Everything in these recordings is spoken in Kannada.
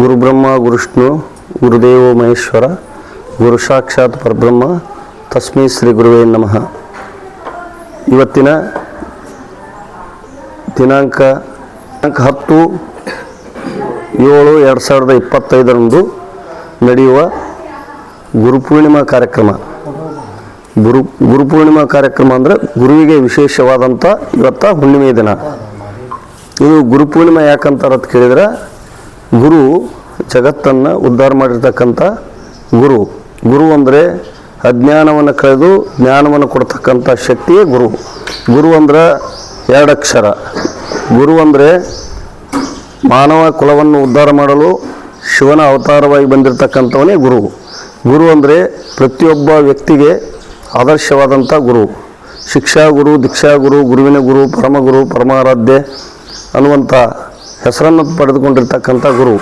ಗುರುಬ್ರಹ್ಮ ಗುರುಷ್ಣು ಗುರುದೇವೋ ಮಹೇಶ್ವರ, ಗುರು ಸಾಕ್ಷಾತ್ ಪರಬ್ರಹ್ಮ, ತಸ್ಮೈ ಶ್ರೀ ಗುರುವೇ ನಮಃ. ಇವತ್ತಿನ ದಿನಾಂಕ ದಿನಾಂಕ ಹತ್ತು ಏಳು ಎರಡು ಸಾವಿರದ ಇಪ್ಪತ್ತೈದರಂದು ನಡೆಯುವ ಗುರುಪೂರ್ಣಿಮಾ ಕಾರ್ಯಕ್ರಮ. ಗುರು ಗುರುಪೂರ್ಣಿಮಾ ಕಾರ್ಯಕ್ರಮ ಅಂದರೆ ಗುರುವಿಗೆ ವಿಶೇಷವಾದಂಥ ಇವತ್ತ ಹುಣ್ಣಿಮೆ ದಿನ. ಇದು ಗುರುಪೂರ್ಣಿಮಾ ಅಂತ ಕೇಳಿದ್ರೆ ಗುರು ಜಗತ್ತನ್ನು ಉದ್ಧಾರ ಮಾಡಿರ್ತಕ್ಕಂಥ ಗುರು. ಗುರು ಅಂದರೆ ಅಜ್ಞಾನವನ್ನು ಕಳೆದು ಜ್ಞಾನವನ್ನು ಕೊಡ್ತಕ್ಕಂಥ ಶಕ್ತಿಯೇ ಗುರು. ಗುರು ಅಂದ್ರೆ ಎರಡಕ್ಷರ. ಗುರು ಅಂದರೆ ಮಾನವ ಕುಲವನ್ನು ಉದ್ಧಾರ ಮಾಡಲು ಶಿವನ ಅವತಾರವಾಗಿ ಬಂದಿರತಕ್ಕಂಥವನೇ ಗುರು. ಗುರು ಅಂದರೆ ಪ್ರತಿಯೊಬ್ಬ ವ್ಯಕ್ತಿಗೆ ಆದರ್ಶವಾದಂಥ ಗುರು. ಶಿಕ್ಷಾ ಗುರು ದೀಕ್ಷಾ ಗುರು ಗುರುವಿನ ಗುರು, ಪರಮಗುರು, ಪರಮಾರಾಧ್ಯ ಅನ್ನುವಂಥ ಹೆಸರನ್ನು ಪಡೆದುಕೊಂಡಿರ್ತಕ್ಕಂಥ ಗುರು.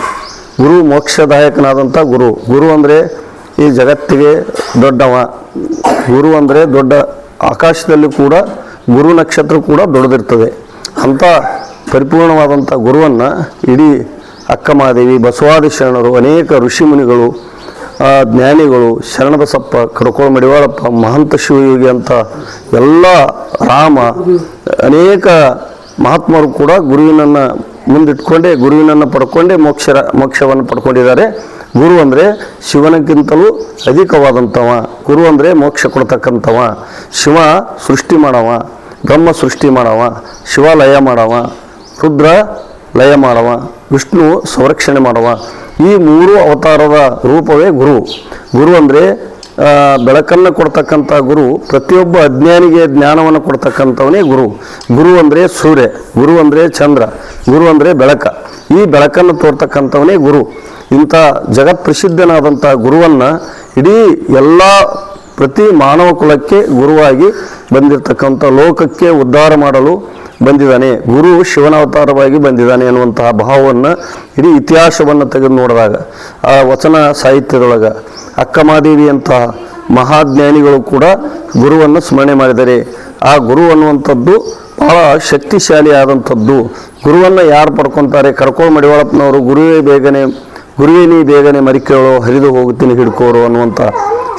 ಗುರು ಮೋಕ್ಷದಾಯಕನಾದಂಥ ಗುರು. ಗುರು ಅಂದರೆ ಈ ಜಗತ್ತಿಗೆ ದೊಡ್ಡವ. ಗುರು ಅಂದರೆ ದೊಡ್ಡ ಆಕಾಶದಲ್ಲಿ ಕೂಡ ಗುರು ನಕ್ಷತ್ರ ಕೂಡ ದೊಡ್ಡದಿರ್ತದೆ. ಅಂಥ ಪರಿಪೂರ್ಣವಾದಂಥ ಗುರುವನ್ನು ಇಡೀ ಅಕ್ಕಮಹಾದೇವಿ, ಬಸವಾದಿ ಶರಣರು, ಅನೇಕ ಋಷಿಮುನಿಗಳು ಜ್ಞಾನಿಗಳು, ಶರಣಬಸಪ್ಪ, ಕಡಕೋಳ ಮಡಿವಾಳಪ್ಪ, ಮಹಂತ ಶಿವಯೋಗಿ ಅಂತ ಎಲ್ಲ ರಾಮ, ಅನೇಕ ಮಹಾತ್ಮರು ಕೂಡ ಗುರುವಿನನ್ನು ಮುಂದಿಟ್ಕೊಂಡೇ, ಗುರುವಿನನ್ನು ಪಡ್ಕೊಂಡೇ, ಮೋಕ್ಷರ, ಮೋಕ್ಷವನ್ನು ಪಡ್ಕೊಂಡಿದ್ದಾರೆ. ಗುರು ಅಂದರೆ ಶಿವನಕ್ಕಿಂತಲೂ ಅಧಿಕವಾದಂಥವ. ಗುರು ಅಂದರೆ ಮೋಕ್ಷ ಕೊಡ್ತಕ್ಕಂಥವ. ಶಿವ ಸೃಷ್ಟಿ ಮಾಡವ, ಬ್ರಹ್ಮ ಸೃಷ್ಟಿ ಮಾಡವ, ಶಿವ ಲಯ ಮಾಡವ, ರುದ್ರ ಲಯ ಮಾಡವ, ವಿಷ್ಣು ಸಂರಕ್ಷಣೆ ಮಾಡವ. ಈ ಮೂರು ಅವತಾರದ ರೂಪವೇ ಗುರು. ಗುರು ಅಂದರೆ ಬೆಳಕನ್ನು ಕೊಡ್ತಕ್ಕಂಥ ಗುರು, ಪ್ರತಿಯೊಬ್ಬ ಅಜ್ಞಾನಿಗೆ ಜ್ಞಾನವನ್ನು ಕೊಡ್ತಕ್ಕಂಥವನೇ ಗುರು. ಗುರು ಅಂದರೆ ಸೂರ್ಯ, ಗುರು ಅಂದರೆ ಚಂದ್ರ, ಗುರು ಅಂದರೆ ಬೆಳಕ. ಈ ಬೆಳಕನ್ನು ತೋರ್ತಕ್ಕಂಥವನೇ ಗುರು. ಇಂಥ ಜಗತ್ ಪ್ರಸಿದ್ಧನಾದಂಥ ಗುರುವನ್ನು ಇಡೀ ಎಲ್ಲ ಪ್ರತಿ ಮಾನವ ಕುಲಕ್ಕೆ ಗುರುವಾಗಿ ಬಂದಿರತಕ್ಕಂಥ ಲೋಕಕ್ಕೆ ಉದ್ಧಾರ ಮಾಡಲು ಬಂದಿದ್ದಾನೆ. ಗುರು ಶಿವನಾವತಾರವಾಗಿ ಬಂದಿದ್ದಾನೆ ಅನ್ನುವಂತಹ ಭಾವವನ್ನು ಇಡೀ ಇತಿಹಾಸವನ್ನು ತೆಗೆದು ನೋಡಿದಾಗ, ಆ ವಚನ ಸಾಹಿತ್ಯದೊಳಗೆ ಅಕ್ಕಮಾದೇವಿ ಅಂತಹ ಮಹಾಜ್ಞಾನಿಗಳು ಕೂಡ ಗುರುವನ್ನು ಸ್ಮರಣೆ ಮಾಡಿದರೆ, ಆ ಗುರು ಅನ್ನುವಂಥದ್ದು ಬಹಳ ಶಕ್ತಿಶಾಲಿ ಆದಂಥದ್ದು ಗುರುವನ್ನು ಯಾರು ಪಡ್ಕೊತಾರೆ? ಕರ್ಕೊಂಡು ಮಡಿವಾಳಪ್ಪನವರು, ಗುರುವೇ ಬೇಗನೆ, ಗುರುವೇ ನೀ ಬೇಗನೆ ಮರಿಕೇಳೋ ಹರಿದು ಹೋಗುತ್ತೀನಿ ಹಿಡ್ಕೋರು ಅನ್ನುವಂಥ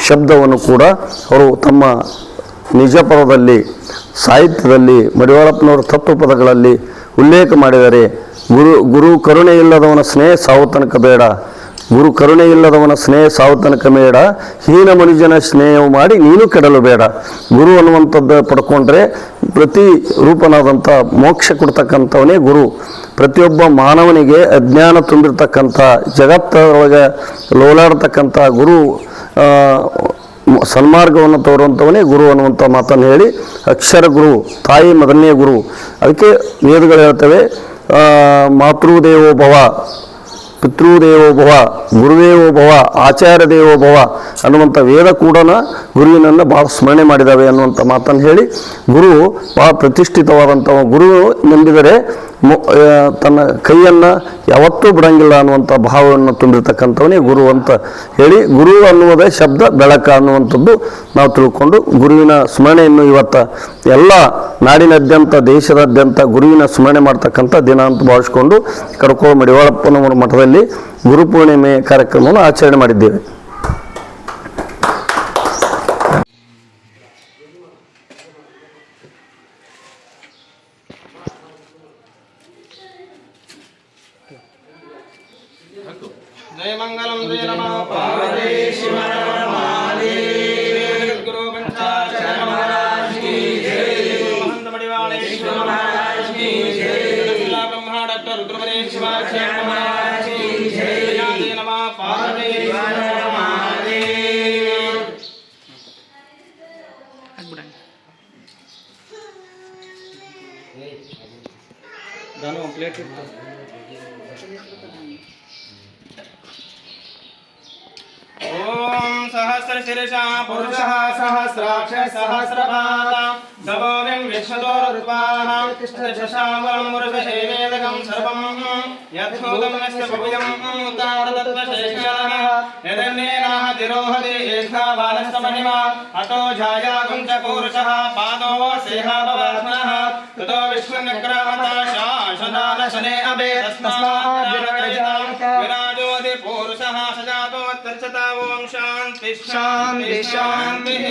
ಶಬ್ದವನ್ನು ಕೂಡ ಅವರು ತಮ್ಮ ನಿಜ ಪದದಲ್ಲಿ ಸಾಹಿತ್ಯದಲ್ಲಿ, ಮಡಿವಾಳಪ್ಪನವರ ತತ್ವ ಪದಗಳಲ್ಲಿ ಉಲ್ಲೇಖ ಮಾಡಿದರೆ, ಗುರು ಗುರು ಕರುಣೆ ಇಲ್ಲದವನ ಸ್ನೇಹ ಸಾವು ತನಕ ಬೇಡ. ಗುರು ಕರುಣೆ ಇಲ್ಲದವನ ಸ್ನೇಹ ಸಾವು ತನಕ ಬೇಡ. ಹೀನ ಮನುಜನ ಸ್ನೇಹವು ಮಾಡಿ ನೀನು ಕೆಡಲು ಬೇಡ. ಗುರು ಅನ್ನುವಂಥದ್ದು ಪಡ್ಕೊಂಡ್ರೆ ಪ್ರತಿ ರೂಪನಾದಂಥ ಮೋಕ್ಷ ಕೊಡ್ತಕ್ಕಂಥವನೇ ಗುರು. ಪ್ರತಿಯೊಬ್ಬ ಮಾನವನಿಗೆ ಅಜ್ಞಾನ ತುಂಬಿರ್ತಕ್ಕಂಥ ಜಗತ್ತೊಳಗೆ ಲೋಲಾಡ್ತಕ್ಕಂಥ ಗುರು ಸನ್ಮಾರ್ಗವನ್ನು ತೋರುವಂಥವನೇ ಗುರು ಅನ್ನುವಂಥ ಮಾತನ್ನು ಹೇಳಿ ಅಕ್ಷರ ಗುರು ತಾಯಿ ಮೊದಲನೇ ಗುರು ಅದಕ್ಕೆ ವೇದಗಳು ಹೇಳ್ತವೆ ಆ, ಮಾತೃದೇವೋ ಭವ ಆಚಾರ್ಯ ದೇವೋಭವ ಅನ್ನುವಂಥ ವೇದ ಕೂಡ ಗುರುವಿನನ್ನು ಭಾಳ ಸ್ಮರಣೆ ಮಾಡಿದ್ದಾವೆ ಅನ್ನುವಂಥ ಮಾತನ್ನು ಹೇಳಿ ಗುರು ಭಾಳ ಪ್ರತಿಷ್ಠಿತವಾದಂಥ ಗುರು ನಂಬಿದರೆ ತನ್ನ ಕೈಯನ್ನು ಯಾವತ್ತೂ ಬಿಡಂಗಿಲ್ಲ ಅನ್ನುವಂಥ ಭಾವವನ್ನು ತುಂಬಿರ್ತಕ್ಕಂಥವನೇ ಗುರು ಅಂತ ಹೇಳಿ ಗುರು ಅನ್ನುವುದೇ ಶಬ್ದ, ಬೆಳಕ ಅನ್ನುವಂಥದ್ದು ನಾವು ತಿಳ್ಕೊಂಡು ಗುರುವಿನ ಸ್ಮರಣೆಯನ್ನು ಇವತ್ತು ಎಲ್ಲ ನಾಡಿನಾದ್ಯಂತ, ದೇಶದಾದ್ಯಂತ ಗುರುವಿನ ಸ್ಮರಣೆ ಮಾಡ್ತಕ್ಕಂಥ ದಿನ ಅಂತ ಭಾವಿಸ್ಕೊಂಡು ಕರ್ಕೋ ಮಡಿವಾಳಪ್ಪನವರ ಮಠದಲ್ಲಿ ಗುರುಪೂರ್ಣಿಮೆ ಕಾರ್ಯಕ್ರಮವನ್ನು ಆಚರಣೆ ಮಾಡಿದ್ದೇವೆ. ప్లేట్ ఓం సహస్రశిరష పురుష సహస్రాక్ష సహస్రపాద సభోవిం విష్ణుదోరుపాహం తిష్టశామరమురుషేవేదకం సర్వం యత్మూతం యస్య భూయం ఉదారతత్వశేషాన యదన్నేనాహ తిరోహతి ఏషా బాలస్య మహిమా అతో ఝాయాగుం చ పూరుషః పాదో సేహాభవాత్మనః విశ్వన్యక్రామతా सुनानशने अभे विराजोदि पुरुषः स जातो तर्षता ॐ शान्ति शान्ति शान्तिः।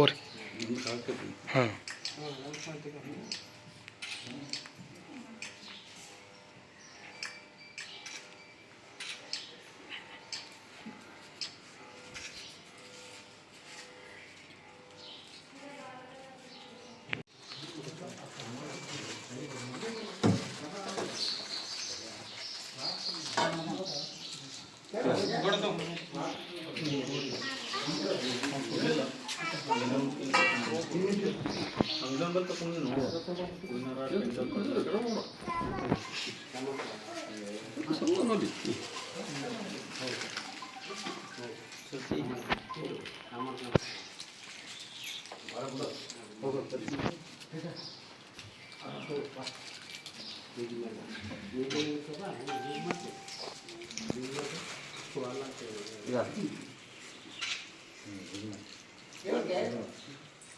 और हाँ। Hanggang ba't ka pong yun? Una rin, hanggang ka pong Saan mo nabit? Yeah. Yeah.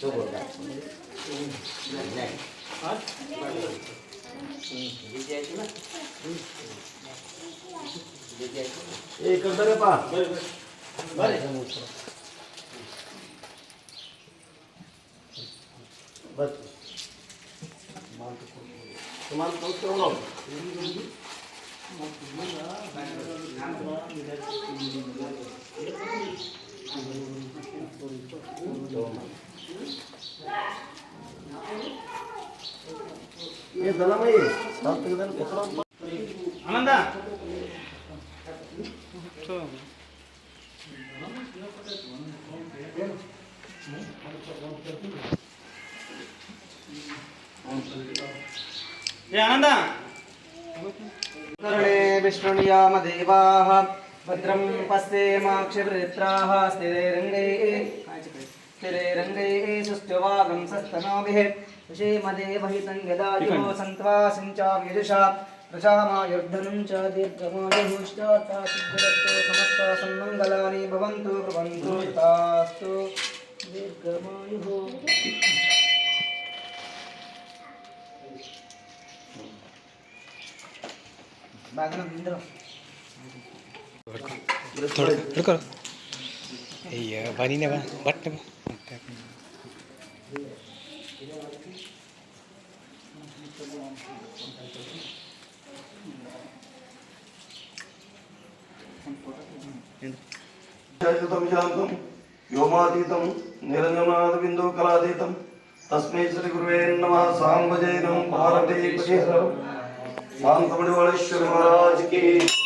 ತಗೋದ ಆನಂದ ಏ Ananda Ya Ananda कर्णे विष्णुनियामदेवाः भद्रं पश्येमाक्षिवृत्राः स्थिरैरङ्गैः स्थिरैरङ्गैः सुष्ठुवागं सस्तनोभिः विषेमदेवहितं यदायुः सन्त्वा सिञ्चाव्यजुषा प्रजामायुर्धनं च दीर्घमायुश्चाता सिद्धिरस्तु समस्ता सन्मङ्गलानि भवन्तु भवन्तु तास्तु दीर्घमायुः శాంతం వ్యోమాతీతం నిరంజనాథ బిందు కళాతీతం. తస్మై శ్రీ గురువే నమ. సాంబజైనం. భారతీ महाकमणेश्वर महाराज की।